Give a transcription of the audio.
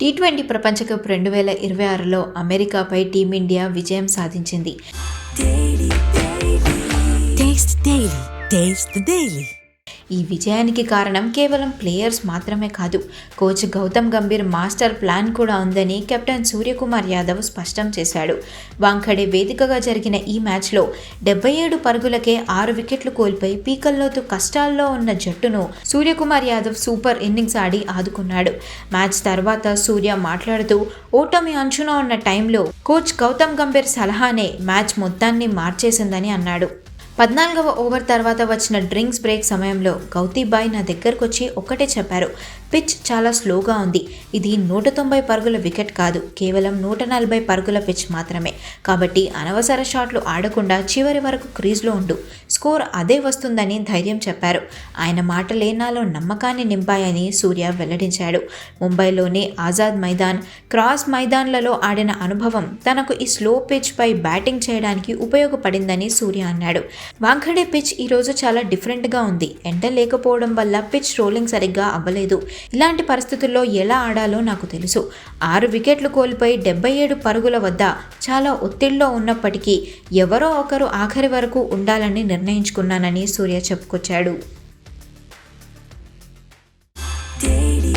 T twenty ప్రపంచ cup రెండు వేల ఇరవై ఆరులో అమెరికాపై టీమిండియా విజయం సాధించింది. ఈ విజయానికి కారణం కేవలం ప్లేయర్స్ మాత్రమే కాదు. Coach Gautam Gambhir master plan కూడా ఉందని కెప్టెన్ సూర్యకుమార్ యాదవ్ స్పష్టం చేశాడు. వాంఖడే వేదికగా జరిగిన ఈ మ్యాచ్లో డెబ్బై ఏడు పరుగులకే ఆరు వికెట్లు కోల్పోయి పీకల్లోతు కష్టాల్లో ఉన్న జట్టును సూర్యకుమార్ యాదవ్ సూపర్ ఇన్నింగ్స్ ఆడి ఆదుకున్నాడు. మ్యాచ్ తర్వాత సూర్య మాట్లాడుతూ ఓటమి అంచున ఉన్న టైంలో కోచ్ గౌతమ్ గంభీర్ సలహానే మ్యాచ్ మొత్తాన్ని మార్చేసిందని అన్నాడు. పద్నాలుగవ ఓవర్ తర్వాత వచ్చిన డ్రింక్స్ బ్రేక్ సమయంలో గౌతీబాయ్ నా దగ్గరకు వచ్చి ఒక్కటే చెప్పారు. పిచ్ చాలా స్లోగా ఉంది. ఇది నూట తొంభై పరుగుల వికెట్ కాదు. కేవలం నూట నలభై పరుగుల పిచ్ మాత్రమే. కాబట్టి అనవసర షాట్లు ఆడకుండా చివరి వరకు క్రీజ్లో ఉండు. స్కోర్ అదే వస్తుందని ధైర్యం చెప్పారు. ఆయన మాటలే నాలో నమ్మకాన్ని నింపాయని సూర్య వెల్లడించాడు. ముంబైలోని ఆజాద్ మైదాన్ క్రాస్ మైదాన్లలో ఆడిన అనుభవం తనకు ఈ స్లో పిచ్ పై బ్యాటింగ్ చేయడానికి ఉపయోగపడిందని సూర్య అన్నాడు. వాంఖడే పిచ్ ఈరోజు చాలా డిఫరెంట్గా ఉంది. ఎండ లేకపోవడం వల్ల పిచ్ రోలింగ్ సరిగ్గా అవ్వలేదు. ఇలాంటి పరిస్థితుల్లో ఎలా ఆడాలో నాకు తెలుసు. ఆరు వికెట్లు కోల్పోయి డెబ్బై ఏడు పరుగుల వద్ద చాలా ఒత్తిడిలో ఉన్నప్పటికీ ఎవరో ఒకరు ఆఖరి వరకు ఉండాలని నిర్ణయించుకున్నానని సూర్య చెప్పుకొచ్చాడు. డైలీ